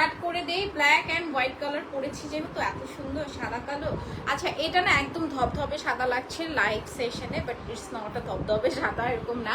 Start করে দেই black and white colour পরেছি যেহেতু, এত সুন্দর, সাদা কালো। আচ্ছা এটা না একদম ধবধবে সাদা লাগছে লাইভ সেশনে বাট ইটস নট আ ধবধবে সাদা এরকম না।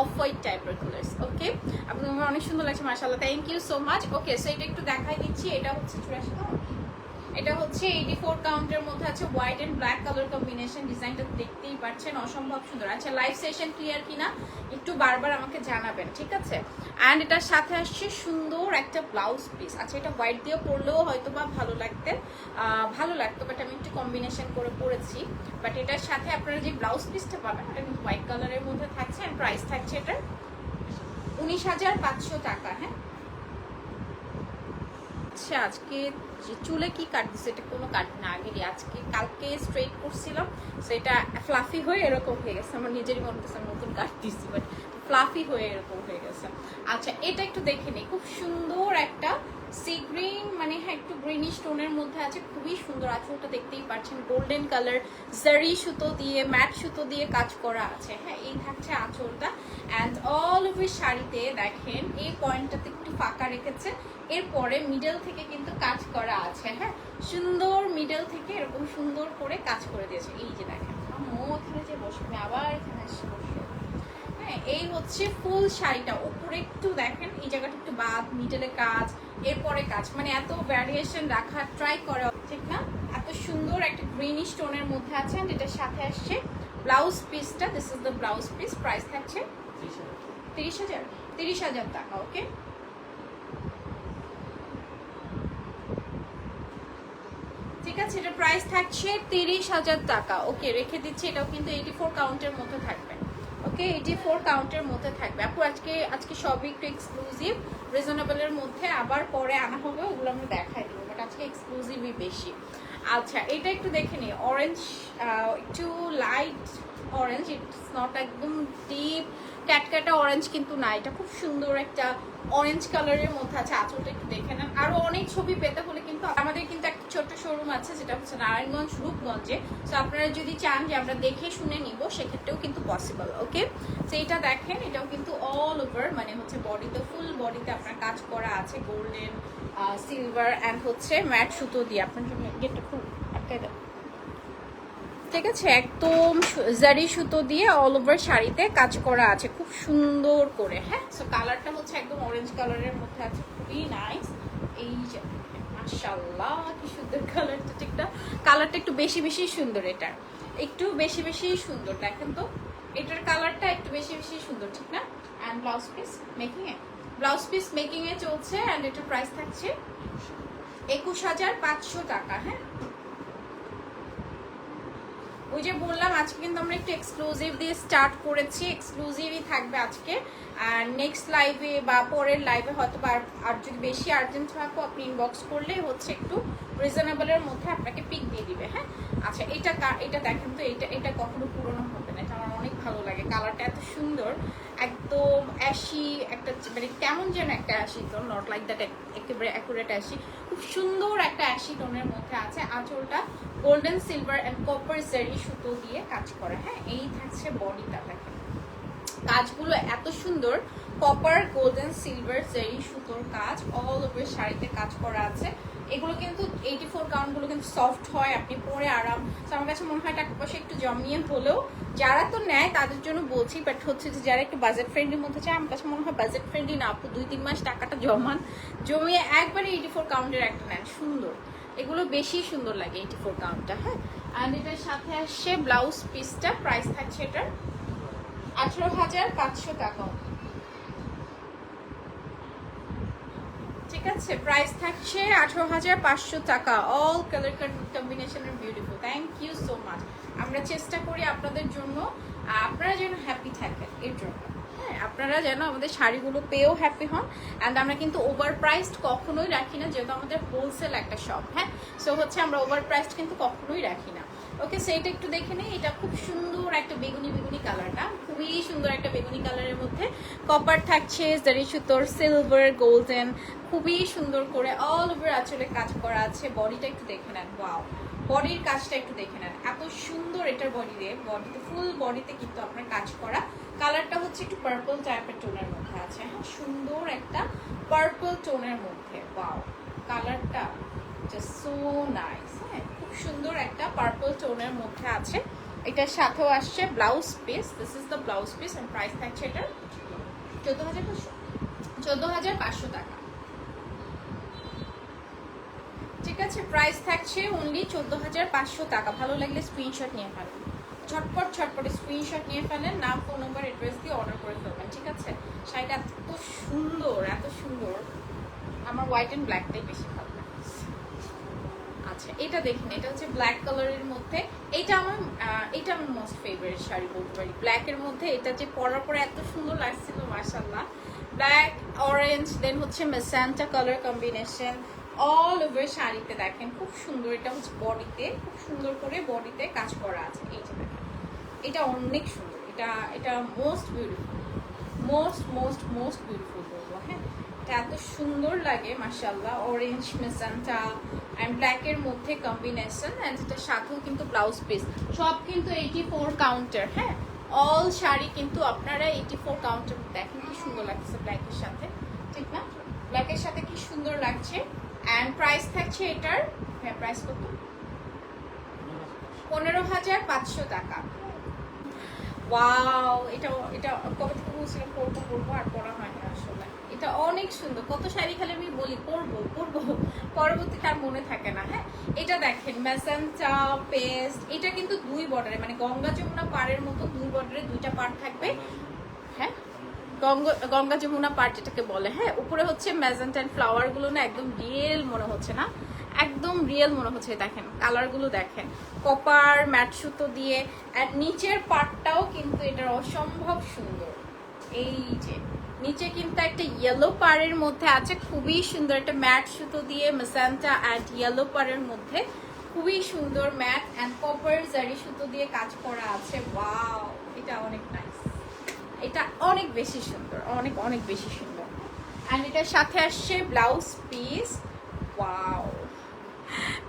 অফ হোয়াইট টাইপের কালার্স ওকে আপনার অনেক সুন্দর লাগছে মার্শাল্লাহ thank you so much okay so এটা একটু দেখাই দিচ্ছি, এটা হচ্ছে চুরাশি এটা হচ্ছে এইটি ফোর কাউন্টের মধ্যে আছে white and black colour combination ডিজাইনটা দেখতেই পাচ্ছেন, অসম্ভব সুন্দর। আচ্ছা লাইভ সেশন ক্লিয়ার কিনা? একটু বারবার আমাকে জানাবেন, ঠিক আছে? অ্যান্ড এটার সাথে আসছে সুন্দর একটা ব্লাউজ পিস আচ্ছা এটা হোয়াইট দিয়ে পরলেও হয়তো বা ভালো লাগতে ভালো লাগতো বাট আমি একটু কম্বিনেশন করে পরেছি। বাট এটার সাথে আপনারা যে ব্লাউজ পিসটা পাবেন, এটা কিন্তু হোয়াইট কালারের মধ্যে থাকছে অ্যান্ড প্রাইস থাকছে এটার উনিশ হাজার পাঁচশো টাকা হ্যাঁ? আচ্ছা আজকে যে চুলে কি কাটছি এটা কোনো কাট না। আগেরই আজকে, কালকে স্ট্রেট করছিলাম, সেটা ফ্লাফি হয়ে এরকম হয়ে গেছে। আমার নিজেরই মনে হচ্ছে নতুন কাট দিচ্ছি বাট ফ্লাফি হয়ে এরকম হয়ে গেছে। আচ্ছা এটা একটু দেখে নিই। খুব সুন্দর একটা সি গ্রিন মানে হ্যাঁ একটু গ্রিনিশ টোনের মধ্যে আছে। খুবই সুন্দর আঁচলটা দেখতেই পাচ্ছেন। গোল্ডেন কালার জারি সুতো দিয়ে ম্যাট সুতো দিয়ে কাজ করা আছে। হ্যাঁ এই থাকছে আঁচলটা। অ্যান্ড অল ওভার শাড়িতে দেখেন, এই পয়েন্টটাতে একটু ফাঁকা রেখেছে। এরপরে মিডল থেকে কিন্তু কাজ করা আছে হ্যাঁ? সুন্দর মিডল থেকে এরকম সুন্দর করে কাজ করে দিয়েছে। এই যে দেখেন মো এখানে যে বসে আমি আবার এখানে এসে বসে। হ্যাঁ এই হচ্ছে ফুল শাড়িটা। উপরে একটু দেখেন এই জায়গাটা একটু বাদ মিডলে কাজ এরপরে কাজ। মানে এত ভ্যারিয়েশন রাখা ট্রাই করা ঠিক না? এত সুন্দর একটা গ্রিনিশ টোনের মধ্যে আছে এটার সাথে আসছে ব্লাউজ পিসটা this is the blouse piece price থাকছে তিরিশ হাজার। তিরিশ হাজার টাকা ওকে আছে, এটা প্রাইস থাকছে তিরিশ হাজার টাকা। ওকে রেখে দিচ্ছি, এটাও কিন্তু এইটি ফোর কাউন্টের মধ্যে থাকবে। ওকে এইটি ফোর কাউন্টের মধ্যে থাকবে। আপু, আজকে আজকে সবই একটু এক্সক্লুসিভ রিজনেবলের মধ্যে, আবার পরে আনা হবে, ওগুলো আমরা দেখাই দেবো বাট আজকে এক্সক্লুসিভই বেশি। আচ্ছা এটা একটু দেখে নিই অরেঞ্জ একটু লাইট অরেঞ্জ ইটস নট একদম ডিপ ক্যাটক্যাটা অরেঞ্জ কিন্তু না, এটা খুব সুন্দর একটা অরেঞ্জ কালারের মধ্যে আছে, আঁচলটা একটু দেখে নেন। আরও অনেক ছবি পেতে হলে কিন্তু আমাদের কিন্তু একটা ছোট্ট শোরুম আছে, যেটা হচ্ছে নারায়ণগঞ্জ, রূপগঞ্জে। তো আপনারা যদি চান যে আমরা দেখে শুনে নিব, সেক্ষেত্রেও কিন্তু পসিবল ওকে তো এটা দেখেন, এটাও কিন্তু অল ওভার মানে হচ্ছে বডিতে ফুল বডিতে আপনার কাজ করা আছে গোল্ডেন সিলভার অ্যান্ড হচ্ছে ম্যাট সুতো দিয়ে। আপনার জন্য গেটটা খুব আটকাই দাও। ঠিক আছে একদম জারি সুতো দিয়ে অল ওভার শাড়িতে কাজ করা আছে, খুব সুন্দর করে হ্যাঁ? সো কালারটা হচ্ছে একদম অরেঞ্জ কালারের মধ্যে আছে, খুবই নাইস এই যে কি সুন্দর কালারটা ঠিক না? কালারটা একটু বেশি বেশি সুন্দর এটার। একটু বেশি বেশি সুন্দর, দেখেন তো? এটার কালারটা একটু বেশি বেশি সুন্দর, ঠিক না? অ্যান্ড ব্লাউজ পিস মেকিং এ। ব্লাউজ পিস মেকিং এ চলছে অ্যান্ড এটার প্রাইস থাকছে একুশ হাজার পাঁচশো টাকা হ্যাঁ? ওই যে বললাম, আজকে কিন্তু আমরা একটু এক্সক্লুসিভ দিয়ে স্টার্ট করেছি এক্সক্লুসিভই থাকবে আজকে। আর নেক্সট লাইভে বা পরের লাইভে হয়তো বা আর- যদি বেশি আর্জেন্ট থাকো আপনি ইনবক্স করলে হচ্ছে একটু রিজনেবলের মধ্যে আপনাকে পিক দিয়ে দিবে হ্যাঁ? আচ্ছা এটা এটা দেখেন তো, এটা এটা কখনো পুরনো হবে না, এটা আমার অনেক ভালো লাগে। কালারটা এত সুন্দর, একদম অ্যাশি একটা মানে কেমন যেন একটা ashy tone not like that একেবারে অ্যাকুরেট অ্যাশি খুব সুন্দর একটা অ্যাশি টোনের মধ্যে আছে, আঁচলটা গোল্ডেন সিলভার অ্যান্ড কপার জারি সুতো দিয়ে কাজ করা হ্যাঁ? এই থাকছে বডিটা, দেখেন। কাজগুলো এত সুন্দর। কপার গোল্ডেন সিলভার জারি সুতোর কাজ অল ওভার শাড়িতে কাজ করা আছে। এগুলো কিন্তু এইটি ফোর কাউন্টগুলো কিন্তু সফট হয়, আপনি পরে আরাম। তো আমার কাছে মনে হয় টাকা পয়সা একটু জমিয়ে হলেও যারা তো নেয় তাদের জন্য বলছি বাট হচ্ছে যে যারা একটু বাজেট ফ্রেন্ডলির মধ্যে চায়, আমার কাছে মনে হয় বাজেট ফ্রেন্ডলি না, আপু দুই তিন মাস টাকাটা জমান। জমিয়ে একবারে এইটি ফোর কাউন্টের একটা নেন, সুন্দর। এগুলো বেশি সুন্দর লাগে এইটি ফোর কাউন্টটা হ্যাঁ? অ্যান্ড এটার সাথে আসছে ব্লাউজ পিসটা প্রাইস থাকছে এটার আঠারো হাজার পাঁচশো টাকা। ঠিক আছে প্রাইস থাকছে আঠারো হাজার পাঁচশো টাকা। অল কালার কম্বিনেশনের beautiful thank you so much আমরা চেষ্টা করি আপনাদের জন্য। আপনারা যেন হ্যাপি থাকেন এর জন্য। হ্যাঁ আপনারা যেন আমাদের শাড়িগুলো পেয়েও হ্যাপি হন। অ্যান্ড আমরা কিন্তু ওভার প্রাইসড কখনোই রাখি না, যেহেতু আমাদের হোলসেল একটা শপ হ্যাঁ? সো হচ্ছে আমরা ওভার প্রাইসড কিন্তু কখনোই রাখি না। ওকে সেইটা একটু দেখে নিই। এটা খুব সুন্দর একটা বেগুনি বেগুনি কালারটা, খুবই সুন্দর একটা বেগুনি কালারের মধ্যে। কপার থাকছে জারি সুতোর সিলভার গোল্ডেন খুবই সুন্দর করে অল ওভার আঁচলে কাজ করা আছে। বডিটা একটু দেখে নেন ওয়াও বডির কাজটা একটু দেখে নেন। এত সুন্দর এটার বডি দিয়ে, বডিতে ফুল বডিতে কিন্তু আপনার কাজ করা। কালারটা হচ্ছে একটু পার্পল টাইপের টোনের মধ্যে আছে। হ্যাঁ সুন্দর একটা পার্পল টোনের মধ্যে। বাও কালারটা জাস্ট সো নাইস হ্যাঁ খুব সুন্দর একটা পার্পল টোনের মধ্যে আছে। এটার সাথেও আসছে blouse piece this is the blouse piece and price থাকছে এটার চোদ্দ হাজার পাঁচশো। চোদ্দ হাজার পাঁচশো টাকা। ঠিক আছে প্রাইস থাকছে অনলি চোদ্দ হাজার পাঁচশো টাকা। ভালো লাগলে স্ক্রিনশট নিয়ে ফেলেন ঝটপট ঝটপট স্ক্রিনশট নিয়ে ফেলেন, নাম ফোন নম্বর অ্যাড্রেস দিয়ে অর্ডার করে ফেলবেন, ঠিক আছে? শাড়িটা এত সুন্দর এত সুন্দর। আমার হোয়াইট অ্যান্ড ব্ল্যাকটাই বেশি ভালো আচ্ছা এটা দেখুন, এটা হচ্ছে ব্ল্যাক কালারের মধ্যে। এটা আমার এটা আমার মোস্ট ফেভারিট শাড়ি বলতে পারি। ব্ল্যাকের মধ্যে এটা যে পরার পরে এত সুন্দর লাগছিল মার্শাল্লাহ ব্ল্যাক অরেঞ্জ দেন হচ্ছে magenta colour combination all over শাড়িতে দেখেন, খুব সুন্দর, এটা হচ্ছে বডিতে, খুব সুন্দর করে বডিতে কাজ করা আছে, এই যে দেখেন। এটা অনেক সুন্দর, এটা এটা most beautiful most most most beautiful বলব হ্যাঁ? এটা এত সুন্দর লাগে মাসাল্লাহ অরেঞ্জ মেসান্টা অ্যান্ড ব্ল্যাকের মধ্যে কম্বিনেশন অ্যান্ড এটার সাথেও কিন্তু ব্লাউজ পিস সব কিন্তু এইটি ফোর কাউন্টার হ্যাঁ? অল শাড়ি কিন্তু আপনারা এইটি ফোর কাউন্টার দেখেন, কি সুন্দর লাগছে ব্ল্যাকের সাথে, ঠিক না? ব্ল্যাকের সাথে কি সুন্দর লাগছে? অ্যান্ড প্রাইস থাকছে এটার হ্যাঁ প্রাইস কত? পনেরো হাজার পাঁচশো টাকা। ওয়াও এটা এটা কবে থেকে বলছিলাম পরবো পরবো আর পরা হয় না আসলে। এটা অনেক সুন্দর। কত শাড়ি খালি আমি বলি, পরবো পরবো। পরবর্তীতে আর মনে থাকে না হ্যাঁ? এটা দেখেন ম্যাসান্টা পেস্ট, এটা কিন্তু দুই বর্ডারে মানে গঙ্গা যমুনা পাড়ের মতো দুই বর্ডারে দুইটা পাড় থাকবে। হ্যাঁ? গঙ্গা যমুনা পার্ট যেটাকে বলে হ্যাঁ উপরে হচ্ছে ম্যাজেন্টা অ্যান্ড ফ্লাওয়ারগুলো না একদম রিয়েল মনে হচ্ছে না, একদম রিয়েল মনে হচ্ছে, দেখেন কালারগুলো দেখেন কপার ম্যাট সুতো দিয়ে নিচের পার্টটাও কিন্তু এটার অসম্ভব সুন্দর, এই যে, নিচে কিন্তু একটা ইয়েলো পাড়ের মধ্যে আছে, খুবই সুন্দর একটা ম্যাট সুতো দিয়ে মেসান্টা অ্যান্ড ইয়েলো পাড়ের মধ্যে, খুবই সুন্দর ম্যাট অ্যান্ড কপার জারি সুতো দিয়ে কাজ করা আছে ওয়াও এটা অনেক নাইস এটা অনেক বেশি সুন্দর, অনেক অনেক বেশি সুন্দর। অ্যান্ড এটার সাথে আসছে ব্লাউজ পিস ওয়াও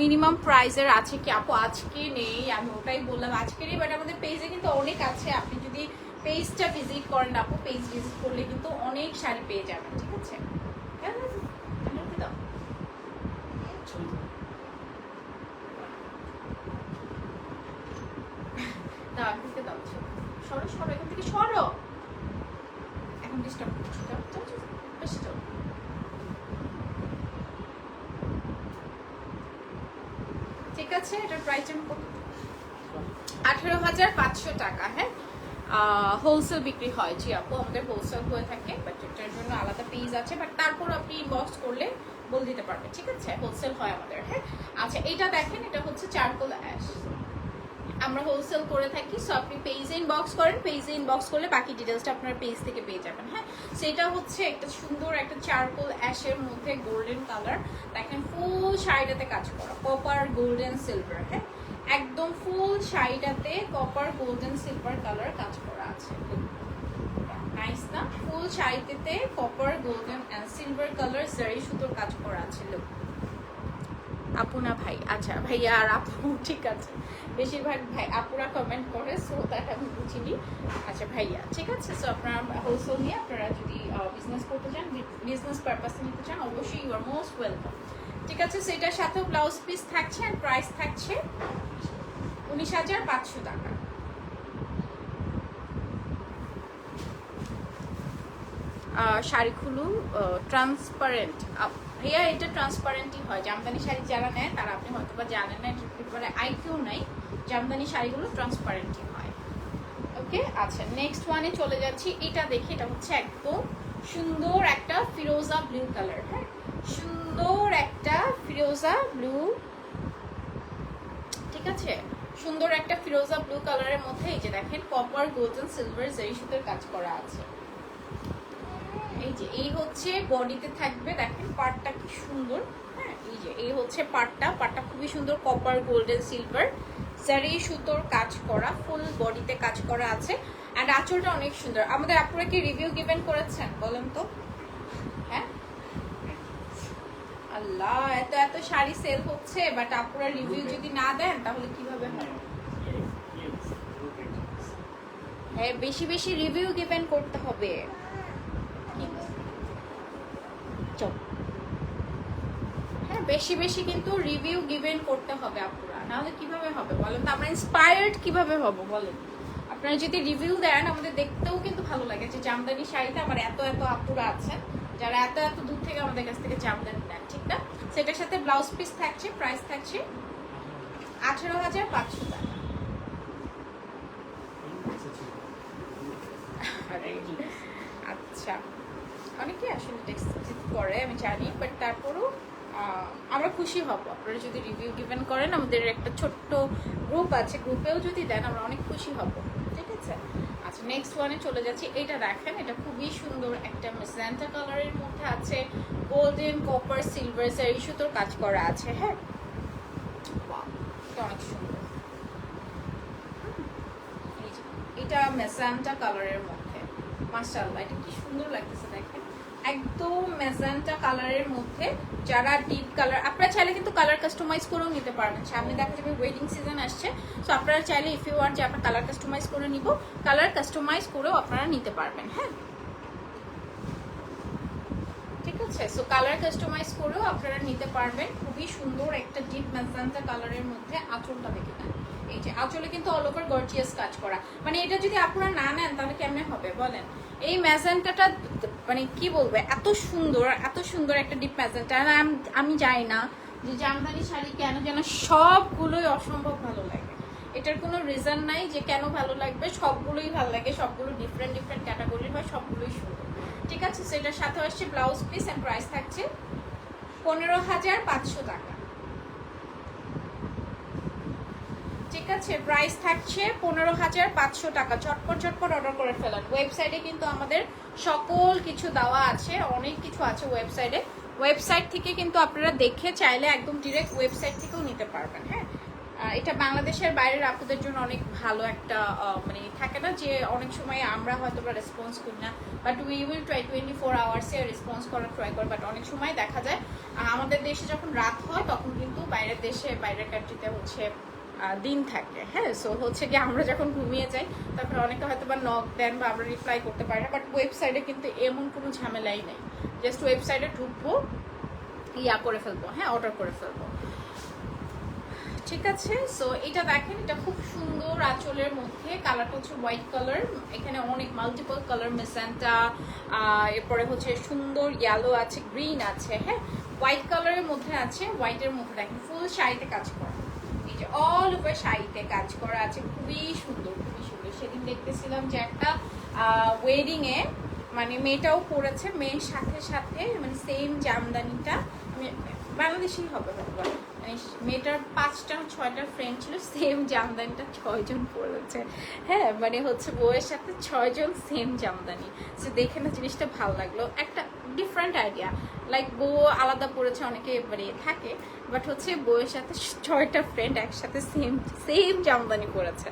মিনিমাম প্রাইসের আছে কি? আপু, আজকে নেই, আমি ওটাই বললাম আজকে নেই বাট আমাদের পেজে কিন্তু অনেক আছে। আপনি যদি পেজটা ভিজিট করেন আপু পেজ ভিজিট করলে কিন্তু অনেক শাড়ি পেয়ে যাবেন, ঠিক আছে? দাও। দাও। সরো সরো, এখান থেকে সরো। ডিস্টার্ব করছি বেশি যাও ঠিক আছে, এটার প্রাইস আমি আঠেরো হাজার পাঁচশো টাকা হ্যাঁ? হোলসেল বিক্রি হয়। জি আপু, আমাদের হোলসেল হয়ে থাকে বাট এটার জন্য আলাদা পেজ আছে বাট তারপর আপনি ইনবক্স করলে বলে দিতে পারবেন ঠিক আছে? হোলসেল হয় আমাদের হ্যাঁ? আচ্ছা এটা দেখেন, এটা হচ্ছে চারকোল অ্যাশ আমরা হোলসেল করে থাকি সো আপনি পেজে ইনবক্স করেন পেজে ইনবক্স করলে বাকি ডিটেলসটা আপনার পেজ থেকে পেয়ে যাবেন হ্যাঁ? সেটা হচ্ছে একটা সুন্দর একটা চারকোল অ্যাশের মধ্যে গোল্ডেন কালার দেখেন ফুল শাড়িটাতে কাজ করা কপার গোল্ডেন সিলভার হ্যাঁ? একদম ফুল শাড়িটাতে কপার গোল্ডেন সিলভার কালার কাজ করা আছে। নাইস না? ফুল শাড়িতে copper golden and silver colour zari সুতোর কাজ করা আছে লোক আপু না ভাই? আচ্ছা ভাইয়া আর আপু ঠিক আছে। বেশিরভাগ ভাই আপুরা কমেন্ট করে সো দ্যাট আমি বুঝিনি। আচ্ছা ভাইয়া ঠিক আছে সো আপনারা হোলসেল নিয়ে আপনারা যদি বিজনেস করতে চান বিজনেস পারপাসে নিতে চান অবশ্যই ইউ আর মোস্ট ওয়েলকাম ঠিক আছে সেটার সাথেও ব্লাউজ পিস থাকছে অ্যান্ড প্রাইস থাকছে উনিশ হাজার পাঁচশো টাকা। আহ, শাড়িগুলো ট্রান্সপারেন্ট ভাইয়া এটা ট্রান্সপারেন্টই হয়। জামদানি শাড়ি যারা নেয়, তারা আপনি হয়তো বা জানেন না এটার ব্যাপারে আইকিউ নাই। জামদানি শাড়িগুলো ট্রান্সপারেন্টই হয়। ওকে আচ্ছা নেক্সট ওয়ানে চলে যাচ্ছি। এটা দেখি, এটা হচ্ছে একদম সুন্দর একটা ফিরোজা ব্লু কালার হ্যাঁ? সুন্দর একটা ফিরোজা ব্লু ঠিক আছে? সুন্দর একটা ফিরোজা ব্লু কালারের মধ্যে এই যে দেখেন কপার গোল্ডেন সিলভার জারি সুতোর কাজ করা আছে। এই যে এই হচ্ছে বডিতে থাকবে দেখেন পার্টটা কি সুন্দর হ্যাঁ এই যে এই হচ্ছে পার্টটা পার্টটা খুবই সুন্দর কপার গোল্ডেন সিলভার জারি সুতোর কাজ করা ফুল বডিতে কাজ করা আছে অ্যান্ড আঁচলটা অনেক সুন্দর আমাদের আপনারা কি রিভিউ গিভেন করেছেন বলেন তো হ্যাঁ আল্লাহ এত এত শাড়ি সেল হচ্ছে বাট আপনারা রিভিউ যদি না দেন তাহলে কীভাবে হয় হ্যাঁ বেশি বেশি রিভিউ গিভেন করতে হবে চল হ্যাঁ বেশি বেশি কিন্তু রিভিউ গিভেন করতে হবে আপুরা। নাহলে কীভাবে হবে বলেন তো? আমরা ইন্সপায়ার্ড কীভাবে হব বলেন? আপনারা যদি রিভিউ দেন, আমাদের দেখতেও কিন্তু ভালো লাগে যে জামদানি শাড়িতে আমার এত এত আপুরা আছেন যারা এত এত দূর থেকে আমাদের কাছ থেকে জামদানি নেন, ঠিক না? সেটার সাথে ব্লাউজ পিস থাকছে প্রাইস থাকছে আঠেরো হাজার পাঁচশো টাকা। আচ্ছা। অনেকে আসলে টেক্সট করে, আমি জানি বাট তারপরও আমরা খুশি হব। আপনারা যদি রিভিউ গিভেন করেন, আমাদের একটা ছোট্ট গ্রুপ আছে গ্রুপেও যদি দেন, আমরা অনেক খুশি হব। ঠিক আছে? আচ্ছা নেক্সট ওয়ানে চলে যাচ্ছি। এটা দেখেন, এটা খুবই সুন্দর একটা মেসেন্টা কালারের মধ্যে আছে। গোল্ডেন কপার সিলভার সারি সুতোর কাজ করা আছে হ্যাঁ? অনেক সুন্দর। এটা মেসান্টা কালারের মধ্যে। মাশাআল্লাহ, এটা কি সুন্দর লাগতেছে দেখেন। একদম মেজান্টা কালারের মধ্যে, যারা ডিপ কালার আপনারা চাইলে কিন্তু কালার কাস্টমাইজ করেও নিতে পারবেন। সামনে দেখা যাবে ওয়েডিং সিজন আসছে সো আপনারা চাইলে ইফ ইউ ওয়ান্ট যে আপনার কালার কাস্টমাইজ করে নিব কালার কাস্টমাইজ করেও আপনারা নিতে পারবেন হ্যাঁ? ঠিক আছে সো কালার কাস্টমাইজ করেও আপনারা নিতে পারবেন। খুবই সুন্দর একটা ডিপ ম্যাজেন্টা কালারের মধ্যে আঁচলটা দেখে নেন। এই যে, আঁচলে কিন্তু অল ওভার গর্জিয়াস কাজ করা। মানে এটা যদি আপনারা না নেন, তাহলে কেমনে হবে বলেন? এই ম্যাজেন্টাটা মানে কি বলব, এত সুন্দর এত সুন্দর একটা ডিপ ম্যাজেন্টা আমি জানি না যে জামদানি শাড়ি কেন যেন সবগুলোই অসম্ভব ভালো লাগে। এটার কোনো রিজন নাই যে কেন ভালো লাগবে। সবগুলোই ভালো লাগে, সবগুলো ডিফারেন্ট ডিফারেন্ট ক্যাটাগরির বা সবগুলোই সুন্দর। ঠিক আছে সেটার সাথে আসছে ব্লাউজ পিস অ্যান্ড প্রাইস থাকছে পনেরো হাজার পাঁচশো টাকা। ঠিক আছে প্রাইস থাকছে পনেরো হাজার পাঁচশো টাকা। চটপট চটপট অর্ডার করে ফেলান। ওয়েবসাইটে কিন্তু আমাদের সকল কিছু দেওয়া আছে, অনেক কিছু আছে ওয়েবসাইটে ওয়েবসাইট থেকে কিন্তু আপনারা দেখে চাইলে একদম ডিরেক্ট ওয়েবসাইট থেকেও নিতে পারবেন হ্যাঁ? এটা বাংলাদেশের বাইরের আপুদের জন্য অনেক ভালো একটা মানে থাকে না যে অনেক সময় আমরা হয়তো বা রেসপন্স করি না but we will try twenty four আওয়ার্সে response করার ট্রাই করি বাট অনেক সময় দেখা যায় আমাদের দেশে যখন রাত হয়, তখন কিন্তু বাইরের দেশে, বাইরের কান্ট্রিতে হচ্ছে দিন থাকে হ্যাঁ? সো হচ্ছে কি আমরা যখন ঘুমিয়ে যাই তখন অনেকে হয়তো বা নক দেন বা আমরা রিপ্লাই করতে পারি না বাট ওয়েবসাইটে কিন্তু এমন কোনো ঝামেলাই নেই। জাস্ট ওয়েবসাইটে ঢুকবো, ইয়া করে ফেলব হ্যাঁ? অর্ডার করে ফেলব। ঠিক আছে? সো এটা দেখেন, এটা খুব সুন্দর আঁচলের মধ্যে কালারটা হচ্ছে হোয়াইট কালার এখানে অনেক মাল্টিপল কালার মেসেন্টা এরপরে হচ্ছে সুন্দর ইয়েলো আছে গ্রিন আছে হ্যাঁ? হোয়াইট কালারের মধ্যে আছে হোয়াইটের মধ্যে দেখেন ফুল শাড়িতে কাজ করা। অল ওভার শাড়িতে কাজ করা আছে। খুবই সুন্দর খুবই সুন্দর। সেদিন দেখতেছিলাম যে একটা ওয়েডিং এ মানে মেয়েটাও পড়েছে, মেয়ের সাথে সাথে মানে সেম জামদানিটা বাংলাদেশেই হবে মেয়েটার পাঁচটা ছয়টা ফ্রেন্ড ছিল সেম জামদানিটা ছয়জন পড়েছে হ্যাঁ মানে হচ্ছে বউয়ের সাথে ছয়জন সেম জামদানি। সে দেখে না জিনিসটা ভালো লাগল। একটা ডিফারেন্ট আইডিয়া লাইক বউ আলাদা পড়েছে অনেকে মানে থাকে বাট হচ্ছে বউয়ের সাথে ছয়টা ফ্রেন্ড একসাথে সেম সেম জামদানি পড়েছে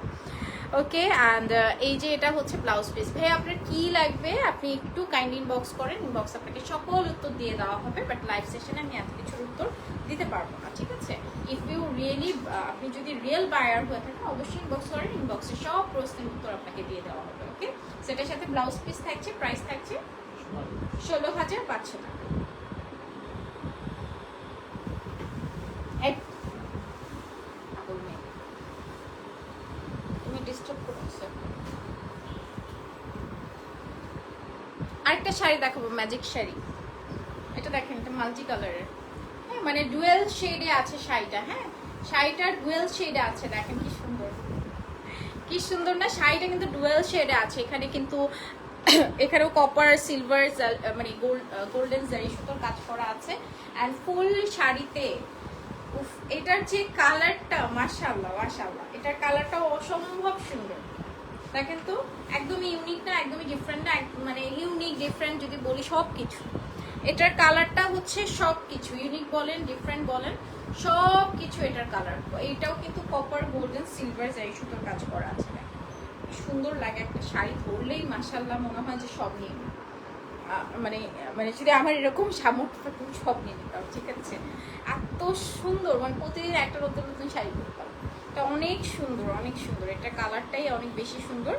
ওকে অ্যান্ড এই যে এটা হচ্ছে ব্লাউজ পিস ভাই, আপনার কি লাগবে? আপনি একটু কাইন্ড ইনবক্স করেন। ইনবক্স আপনাকে সকল উত্তর দিয়ে দেওয়া হবে বাট লাইভ সেশনে আমি এত উত্তর দিতে পারব না, ঠিক আছে? ইফ ইউ রিয়েলি আপনি যদি রিয়েল বায়ার হয়ে থাকেন, অবশ্যই ইনবক্স করেন ইনবক্সে সব প্রশ্নের উত্তর আপনাকে দিয়ে দেওয়া হবে ওকে সেটার সাথে ব্লাউজ পিস থাকছে প্রাইস থাকছে ষোলো হাজার পাঁচশো টাকা। আরেকটা শাড়ি দেখাবো ম্যাজিক শাড়ি। এটা দেখেন, এটা মাল্টি কালারের মানে ডুয়েল শেডে আছে শাড়িটা হ্যাঁ? শাড়িটা ডুয়েল শেডে আছে, দেখেন কি সুন্দর। কি সুন্দর না, শাড়িটা কিন্তু ডুয়েল শেডে আছে। এখানে কিন্তু এখানেও কপার সিলভার মানে গোল্ডেন জারি সুতোর কাজ করা আছে। অ্যান্ড ফুল শাড়িতে, উফ, এটার যে কালারটা, মাশাআল্লাহ মাশাআল্লাহ, এটার কালারটা অসম্ভব সুন্দর। দেখেন তো, একদমই ইউনিক না, একদমই ডিফারেন্ট না মানে ইউনিক ডিফারেন্ট যদি বলি সব কিছু এটার কালারটা হচ্ছে সব কিছু ইউনিক বলেন ডিফারেন্ট বলেন সব কিছু এটার কালার এইটাও কিন্তু কপার গোল্ডেন সিলভার যাই সুতোর কাজ করা আছে। সুন্দর লাগে একটা শাড়ি পরলেই মাসাল্লাহ মনে হয় যে সব নিয়ে। মানে মানে যদি আমার এরকম সামর্থ্য থাকে সব নিয়ে নিতাম ঠিক আছে? এত সুন্দর মানে প্রতিদিন একটা নতুন নতুন শাড়ি পরতাম। এটা অনেক সুন্দর অনেক সুন্দর। এটা কালারটাই অনেক বেশি সুন্দর।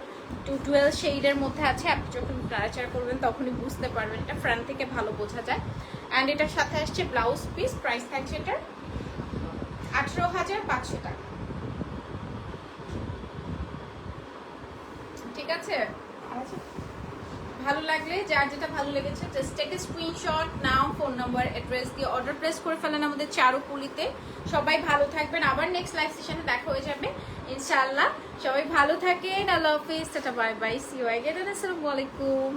টু টুয়েলভ শেডের মধ্যে আছে, আপনি যখন ক্লাচার করবেন তখনই বুঝতে পারবেন, এটা ফ্রন্ট থেকে ভালো বোঝা যায়। অ্যান্ড এটার সাথে আসছে ব্লাউজ পিস প্রাইস থাকছে এটার আঠেরো হাজার পাঁচশো টাকা। ঠিক আছে? ভালো লাগলে, যার যেটা ভালো লেগেছে জাস্ট টেক স্ক্রিনশট নাম ফোন নাম্বার অ্যাড্রেস দিয়ে অর্ডার প্লেস করে ফেলেন আমাদের চারুকুলিতে। সবাই ভালো থাকবেন। আবার নেক্সট লাইভ সেশনে দেখা হয়ে যাবে, ইনশাআল্লাহ। সবাই ভালো থাকেন। আল্লাহ হাফিজ tata bye bye see I get আসসালামু আলাইকুম।